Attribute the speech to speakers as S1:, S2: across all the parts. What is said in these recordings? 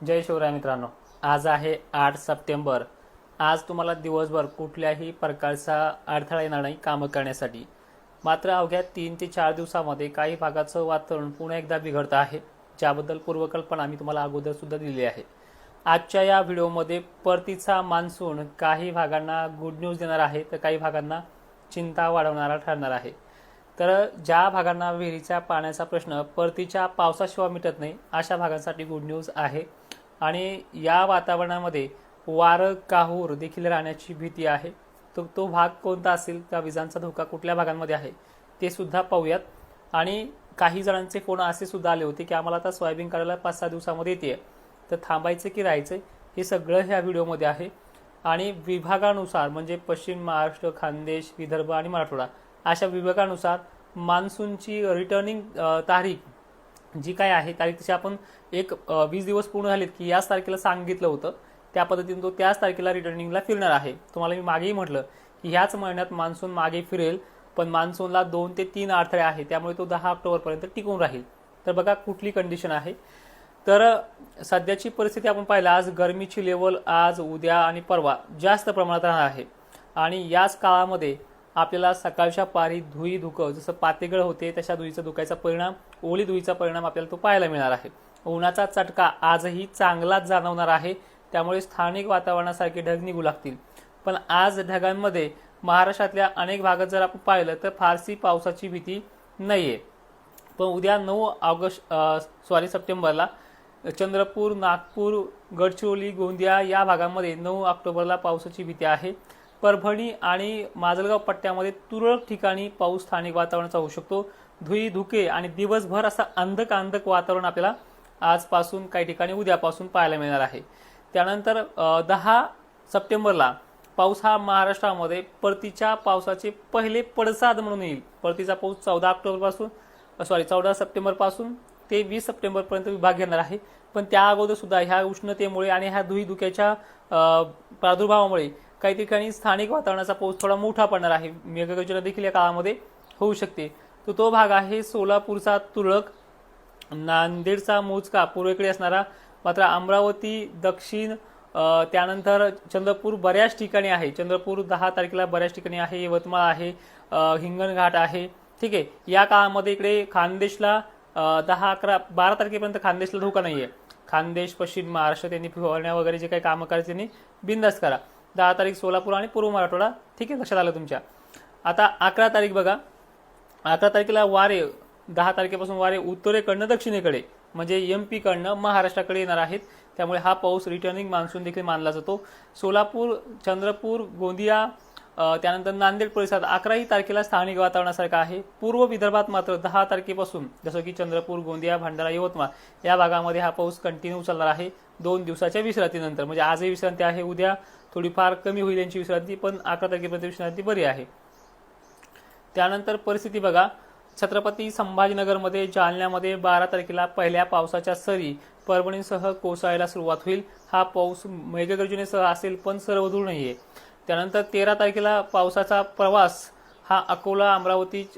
S1: जय शिवराय मित्रांनो. आज आहे आठ सप्टेंबर. आज तुम्हाला दिवसभर कुठल्याही प्रकारचा अडथळा येणार नाही कामं करण्यासाठी. मात्र अवघ्या तीन ते चार दिवसामध्ये काही भागाचं वातावरण पुन्हा एकदा बिघडतं आहे. ज्याबद्दल पूर्वकल्पना मी तुम्हाला अगोदर सुद्धा दिली आहे. आजच्या या व्हिडिओमध्ये परतीचा मान्सून काही भागांना गुड न्यूज देणार आहे तर काही भागांना चिंता वाढवणारा ठरणार आहे. तर ज्या भागांना विहिरीच्या पाण्याचा प्रश्न परतीच्या पावसाशिवाय मिटत नाही अशा भागांसाठी गुड न्यूज आहे. आणि या वातावरणामध्ये वारं काहूर देखील राहण्याची भीती आहे. तो तो भाग कोणता असेल त्या विजांचा धोका कुठल्या भागांमध्ये आहे ते सुद्धा पाहूयात. आणि काही जणांचे फोन असे सुद्धा आले होते की आम्हाला आता सोयाबीन काढायला पाच सहा दिवसामध्ये येते तर थांबायचं की राहायचं हे सगळं ह्या व्हिडिओमध्ये आहे. आणि विभागानुसार म्हणजे पश्चिम महाराष्ट्र खानदेश विदर्भ आणि मराठवाडा अशा विभागानुसार मान्सूनची रिटर्निंग तारीख जी काय आहे तारीख तशी आपण एक वीस दिवस पूर्ण झालेत की याच तारखेला सांगितलं होतं. त्या पद्धतीने तो त्याच तारखेला रिटर्निंगला फिरणार आहे. तुम्हाला मी मागेही म्हटलं की ह्याच महिन्यात मान्सून मागे फिरेल पण मान्सूनला दोन ते तीन अडथळे आहे त्यामुळे तो दहा ऑक्टोबरपर्यंत टिकून राहील. तर बघा कुठली कंडिशन आहे. तर सध्याची परिस्थिती आपण पाहिलं आज गरमीची लेवल आज उद्या आणि परवा जास्त प्रमाणात राहणार आहे. आणि याच काळामध्ये आपल्याला सकाळच्या पारी धुई धुकं जसं पातेगळ होते तशा धुईचा धुकायचा परिणाम ओली धुईचा परिणाम आपल्याला तो पाहायला मिळणार आहे. उन्हाचा चटका आजही चांगलाच जाणवणार आहे. त्यामुळे स्थानिक वातावरणासारखे ढग निघू लागतील. पण आज ढगांमध्ये महाराष्ट्रातल्या अनेक भागात जर आपण पाहिलं तर फारसी पावसाची भीती नाहीये. पण उद्या नऊ ऑगस्ट सॉरी सप्टेंबरला चंद्रपूर नागपूर गडचिरोली गोंदिया या भागांमध्ये नऊ ऑक्टोबरला पावसाची भीती आहे. परभणी आणि माजलगाव पट्ट्यामध्ये तुरळक ठिकाणी पाऊस स्थानिक वातावरणाचा होऊ शकतो. धुई धुके आणि दिवसभर असा अंधक अंधक वातावरण आपल्याला आजपासून काही ठिकाणी उद्यापासून पाहायला मिळणार आहे. त्यानंतर दहा सप्टेंबरला पाऊस हा महाराष्ट्रामध्ये परतीच्या पावसाचे पहिले पडसाद म्हणून येईल. परतीचा पाऊस चौदा ऑक्टोबरपासून सॉरी चौदा सप्टेंबरपासून ते वीस सप्टेंबरपर्यंत विभाग घेणार आहे. पण त्या अगोदर सुद्धा ह्या उष्णतेमुळे आणि ह्या धुई धुक्याच्या प्रादुर्भावामुळे काही ठिकाणी स्थानिक वातावरणाचा पाऊस थोडा मोठा पडणार आहे. मेघगर्जना देखील या काळामध्ये होऊ शकते. तर तो भाग आहे सोलापूरचा तुरळक नांदेडचा मोजका पूर्वेकडे असणारा मात्र अमरावती दक्षिण त्यानंतर चंद्रपूर बऱ्याच ठिकाणी आहे. चंद्रपूर दहा तारखेला बऱ्याच ठिकाणी आहे यवतमाळ आहे हिंगणघाट आहे. ठीक आहे. या काळामध्ये इकडे खानदेशला दहा अकरा बारा तारखेपर्यंत खानदेशला धोका नाही आहे खानदेश पश्चिम महाराष्ट्र त्यांनी फवारण्या वगैरे जे काही कामं करायचे त्यांनी बिंदास करा. दहा तारीख सोलापूर आणि पूर्व मराठवाडा ठीक आहे? लक्षात आलं तुमच्या? आता अकरा तारीख बघा. अकरा तारखेला वारे दहा तारखेपासून वारे उत्तरेकडनं दक्षिणेकडे म्हणजे एम पीकडनं महाराष्ट्राकडे येणार आहेत. त्यामुळे हा पाऊस रिटर्निंग मान्सून देखील मानला जातो. सोलापूर चंद्रपूर गोंदिया त्यानंतर नांदेड परिसरात अकराही तारखेला स्थानिक वातावरणासारखं आहे. पूर्व विदर्भात मात्र दहा तारखेपासून जसं की चंद्रपूर गोंदिया भंडारा यवतमाळ या भागामध्ये हा पाऊस कंटिन्यू चालणार आहे. दोन दिवसाच्या विश्रांतीनंतर म्हणजे आजही विश्रांती आहे उद्या थोडीफार कमी होईल यांची विश्रांती पण अकरा तारखेपर्यंत विश्रांती बरी आहे. त्यानंतर परिस्थिती बघा. छत्रपती संभाजीनगरमध्ये जालन्यामध्ये बारा तारखेला पहिल्या पावसाच्या सरी परभणीसह कोसळायला सुरुवात होईल. हा पाऊस मेघगर्जनेसह असेल पण सर्वदूर नाहीये. त्यानंतर तेरा तारखेला पावसाचा प्रवास हा अकोला अमरावती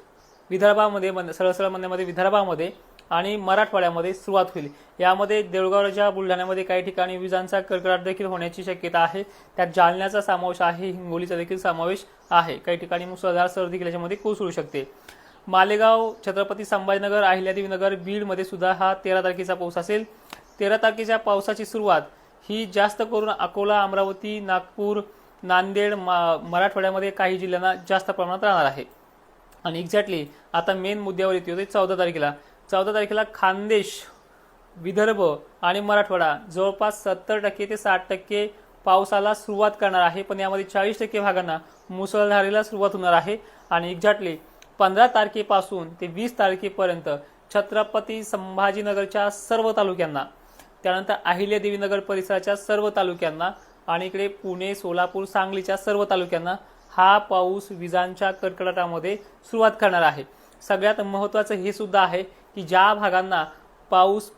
S1: विदर्भामध्ये मन- सरळ सरळ म्हणण्यामध्ये विदर्भामध्ये आणि मराठवाड्यामध्ये सुरुवात होईल. यामध्ये देऊळगावच्या बुलढाण्यामध्ये काही ठिकाणी विजांचा कडकडाट देखील होण्याची शक्यता आहे. त्यात जालन्याचा समावेश आहे हिंगोलीचा देखील समावेश आहे. काही ठिकाणी मुसळधार सर देखील याच्यामध्ये कोसळू शकते. मालेगाव छत्रपती संभाजीनगर अहिल्यादेवीनगर बीडमध्ये सुद्धा हा तेरा तारखेचा पाऊस असेल. तेरा तारखेच्या पावसाची सुरुवात ही जास्त करून अकोला अमरावती नागपूर नांदेड मा- मराठवाड्यामध्ये काही जिल्ह्यांना जास्त प्रमाणात राहणार आहे. आणि एक्झॅक्टली आता मेन मुद्द्यावर येते चौदा तारखेला. चौदा तारखेला खानदेश विदर्भ आणि मराठवाडा जवळपास सत्तर टक्के ते साठ टक्के पावसाला सुरुवात करणार आहे. पण यामध्ये चाळीस टक्के भागांना मुसळधारेला सुरुवात होणार आहे. आणि एक्झॅक्टली पंधरा तारखेपासून ते वीस तारखेपर्यंत छत्रपती संभाजीनगरच्या सर्व तालुक्यांना त्यानंतर अहिल्यादेवीनगर परिसराच्या सर्व तालुक्यांना आणि इकडे पुणे सोलापूर सांगलीच्या सर्व तालुक्यांना हा पाऊस विजांच्या कडकडाटामध्ये सुरुवात करणार आहे. सगळ्यात महत्त्वाचं हे सुद्धा आहे की ज्या भागांना पाऊस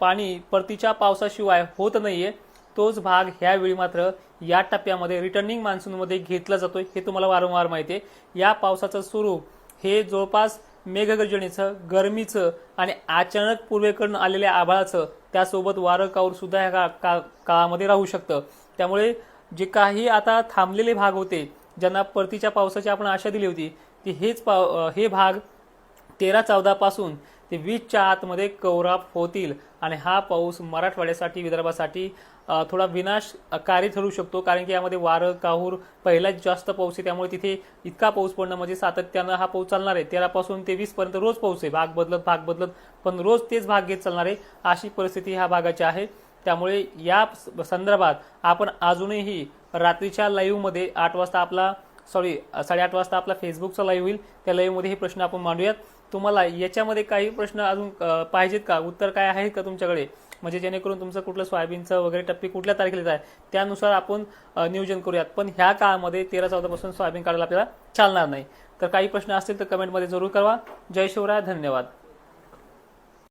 S1: पाणी परतीच्या पावसाशिवाय होत नाहीये तोच भाग ह्यावेळी मात्र या टप्प्यामध्ये रिटर्निंग मान्सूनमध्ये घेतला जातोय हे तुम्हाला वारंवार माहिती आहे. या पावसाचं स्वरूप हे जवळपास मेघगर्जनेचं गरमीचं आणि अचानक पूर्वेकडून आलेल्या आभाळाचं त्यासोबत वारं काऊर सुद्धा ह्या का- का- काळामध्ये राहू शकतं. त्यामुळे जे काही आता थांबलेले भाग होते ज्यांना परतीच्या पावसाची आपण आशा दिली होती ती हेच पाव हे भाग तेरा चौदा पासून ते वीसच्या आतमध्ये कवराप होतील. आणि हा पाऊस मराठवाड्यासाठी विदर्भासाठी थोडा विनाशकारी ठरू शकतो. कारण की यामध्ये वारं काहूर पहिलाच जास्त पाऊस आहे. त्यामुळे तिथे इतका पाऊस पडणं म्हणजे सातत्यानं हा पाऊस चालणार आहे. तेरापासून ते वीसपर्यंत रोज पाऊस आहे. भाग बदलत भाग बदलत पण रोज तेच भाग घेत चालणार आहे अशी परिस्थिती ह्या भागाची आहे. त्यामुळे या स- संदर्भात आपण अजूनही रात्रीच्या लाईव्हमध्ये आठ वाजता आपला सॉरी साडेआठ वाजता आपला फेसबुकचा लाईव्ह होईल. त्या लाईव्हमध्ये हे प्रश्न आपण मांडूयात. तुम्हाला याच्यामध्ये काही प्रश्न अजून पाहिजेत का? उत्तर काय आहेत का तुमच्याकडे? म्हणजे जेणेकरून तुमचं कुठलं सोयाबीनचं वगैरे टप्पे कुठल्या तारखेला आहे त्यानुसार आपण नियोजन करूयात. पण ह्या काळामध्ये तेरा चौदापासून सोयाबीन काढायला आपल्याला चालणार नाही. तर काही प्रश्न असतील तर कमेंटमध्ये जरूर कळवा. जय शिवराय धन्यवाद.